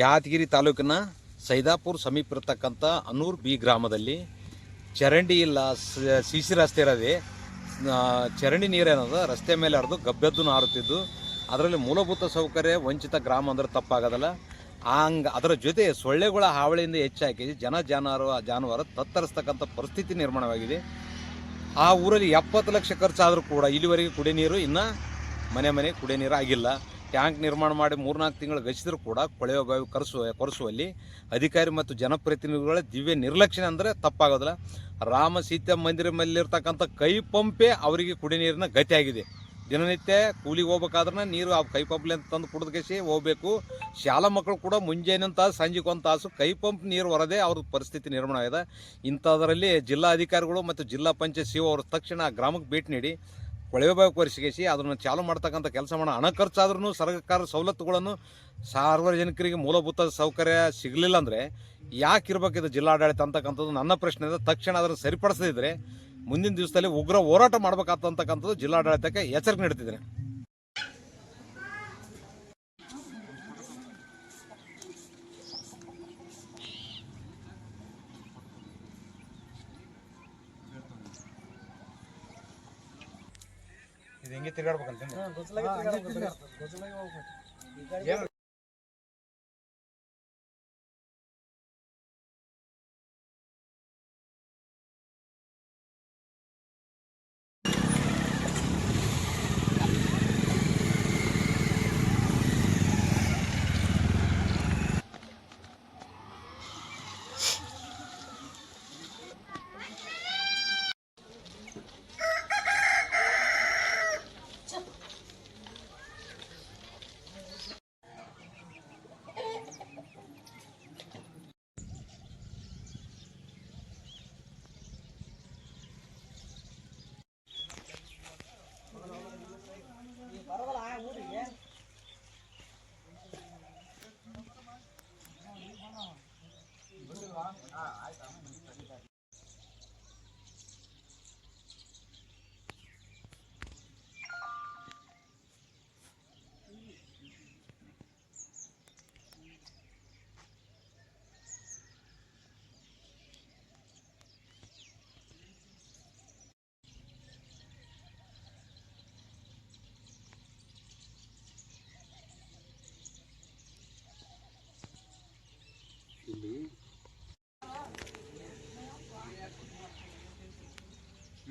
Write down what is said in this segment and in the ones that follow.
ಯಾದಗಿರಿ ತಾಲೂಕಿನ ಸೈದಾಪುರ ಸಮೀಪ ಇರತಕ್ಕಂಥ ಅನೂರ್ ಬಿ ಗ್ರಾಮದಲ್ಲಿ ಚರಂಡಿ ಇಲ್ಲ, ಸಿ ಸಿ ರಸ್ತೆ ಇರೋದೆ. ಚರಂಡಿ ನೀರೇನದ ರಸ್ತೆ ಮೇಲೆ ಹರಿದು ಗಬ್ಬೆದ್ದು ನಾರುತ್ತಿದ್ದು. ಅದರಲ್ಲಿ ಮೂಲಭೂತ ಸೌಕರ್ಯ, ವಂಚಿತ ಗ್ರಾಮ ಅಂದ್ರೆ ತಪ್ಪಾಗೋದಲ್ಲ. ಹಂಗ ಅದರ ಜೊತೆ ಸೊಳ್ಳೆಗಳ ಹಾವಳಿಯಿಂದ ಹೆಚ್ಚಾಕಿ ಜನ ಜಾನುವಾರು ಜಾನುವಾರು ತತ್ತರಿಸ್ತಕ್ಕಂಥ ಪರಿಸ್ಥಿತಿ ನಿರ್ಮಾಣವಾಗಿದೆ. ಆ ಊರಲ್ಲಿ ಎಪ್ಪತ್ತು ಲಕ್ಷ ಖರ್ಚಾದರೂ ಕೂಡ ಇಲ್ಲಿವರೆಗೆ ಕುಡಿಯ ನೀರು ಇನ್ನೂ ಮನೆ ಮನೆ ಕುಡಿಯ ನೀರು ಆಗಿಲ್ಲ. ಟ್ಯಾಂಕ್ ನಿರ್ಮಾಣ ಮಾಡಿ ಮೂರ್ನಾಲ್ಕು ತಿಂಗಳು ಗಸಿದ್ರು ಕೂಡ ಕೊಳೆಯುವ ಬಾವಿ ಕರೆಸುವ, ಕೊರೆಸುವಲ್ಲಿ ಅಧಿಕಾರಿ ಮತ್ತು ಜನಪ್ರತಿನಿಧಿಗಳ ದಿವ್ಯ ನಿರ್ಲಕ್ಷ್ಯ ಅಂದರೆ ತಪ್ಪಾಗೋದಿಲ್ಲ. ರಾಮ ಸೀತಾ ಮಂದಿರ ಮೇಲಿರ್ತಕ್ಕಂಥ ಕೈ ಪಂಪೇ ಅವರಿಗೆ ಕುಡಿ ನೀರಿನ ಆಗಿದೆ. ದಿನನಿತ್ಯ ಕೂಲಿಗೆ ಹೋಗ್ಬೇಕಾದ್ರೆ ನೀರು ಆ ಕೈ ಪಂಪ್ಲಿ ಅಂತ ತಂದು ಕುಡಿದ್ಕೇಸಿ ಹೋಗಬೇಕು. ಶಾಲಾ ಮಕ್ಕಳು ಕೂಡ ಮುಂಜಾನೆ ತಾಸು, ಸಂಜೆಗೆ ಒಂದು ತಾಸು ಕೈ ಪಂಪ್ ನೀರು ಹೊರದೆ ಅವ್ರ ಪರಿಸ್ಥಿತಿ ನಿರ್ಮಾಣ ಆಗಿದೆ. ಇಂಥದ್ರಲ್ಲಿ ಜಿಲ್ಲಾ ಅಧಿಕಾರಿಗಳು ಮತ್ತು ಜಿಲ್ಲಾ ಪಂಚಾಯತ್ ಸಿ ಅವರು ತಕ್ಷಣ ಗ್ರಾಮಕ್ಕೆ ಭೇಟಿ ನೀಡಿ ಕೊಳವೆ ಬಾವಿ ಕೊರಿಸಿಗೆಸಿ ಅದನ್ನು ಚಾಲು ಮಾಡ್ತಕ್ಕಂಥ ಕೆಲಸ ಮಾಡೋ ಹಣ ಖರ್ಚಾದ್ರೂ ಸರ್ಕಾರ ಸವಲತ್ತುಗಳನ್ನು ಸಾರ್ವಜನಿಕರಿಗೆ ಮೂಲಭೂತ ಸೌಕರ್ಯ ಸಿಗಲಿಲ್ಲ ಅಂದರೆ ಯಾಕೆ ಜಿಲ್ಲಾಡಳಿತ ಅಂತಕ್ಕಂಥದ್ದು? ನನ್ನ ಪ್ರಶ್ನೆ ಇದೆ. ತಕ್ಷಣ ಅದನ್ನು ಸರಿಪಡಿಸದಿದ್ದರೆ ಮುಂದಿನ ದಿವಸದಲ್ಲಿ ಉಗ್ರ ಹೋರಾಟ ಮಾಡಬೇಕಾಗ್ತಕ್ಕಂಥದ್ದು ಜಿಲ್ಲಾಡಳಿತಕ್ಕೆ ಎಚ್ಚರಿಕೆ ನೀಡ್ತಿದ್ದೇನೆ. ಇದು ಹೆಂಗೆ ತಿರ್ಗಾಡ್ಬೇಕಂತ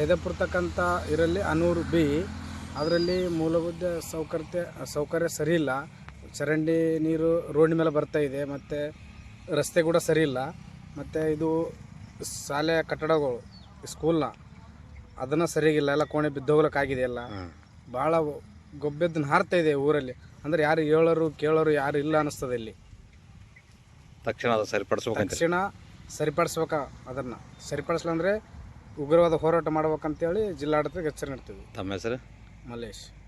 ಸೈದಾಪುರ್ತಕ್ಕಂಥ ಇರಲಿ ಅನೂರು ಬಿ. ಅದರಲ್ಲಿ ಮೂಲಭೂತ ಸೌಕರ್ಯ ಸೌಕರ್ಯ ಸರಿ ಇಲ್ಲ. ಚರಂಡಿ ನೀರು ರೋಡ್ ಮೇಲೆ ಬರ್ತಾ ಇದೆ ಮತ್ತು ರಸ್ತೆ ಕೂಡ ಸರಿ ಇಲ್ಲ. ಮತ್ತು ಇದು ಶಾಲೆ ಕಟ್ಟಡಗಳು ಸ್ಕೂಲ್ನ ಅದನ್ನು ಸರಿಯಾಗಿಲ್ಲ. ಎಲ್ಲ ಕೋಣೆ ಬಿದ್ದೋಗ್ಲಿಕ್ಕಾಗಿದೆ ಎಲ್ಲ. ಭಾಳ ಗೊಬ್ಬೆದ್ದನ್ನು ಹಾರ್ತಾ ಇದೆ ಊರಲ್ಲಿ. ಅಂದರೆ ಯಾರು ಹೇಳೋರು ಕೇಳೋರು ಯಾರು ಇಲ್ಲ ಅನ್ನಿಸ್ತದೆ ಇಲ್ಲಿ. ತಕ್ಷಣ ಸರಿಪಡಿಸ್ಬೇಕು ತಕ್ಷಣ ಸರಿಪಡಿಸ್ಬೇಕಾ ಅದನ್ನು. ಸರಿಪಡಿಸ್ಲಂದ್ರೆ ಉಗ್ರವಾದ ಹೋರಾಟ ಮಾಡ್ಬೇಕಂತೇಳಿ ಜಿಲ್ಲಾಡಳಿತಕ್ಕೆ ಎಚ್ಚರ ನೀಡ್ತೀವಿ. ತಮ್ಮ ಹೆಸರು? ಮಲ್ಲೇಶ್.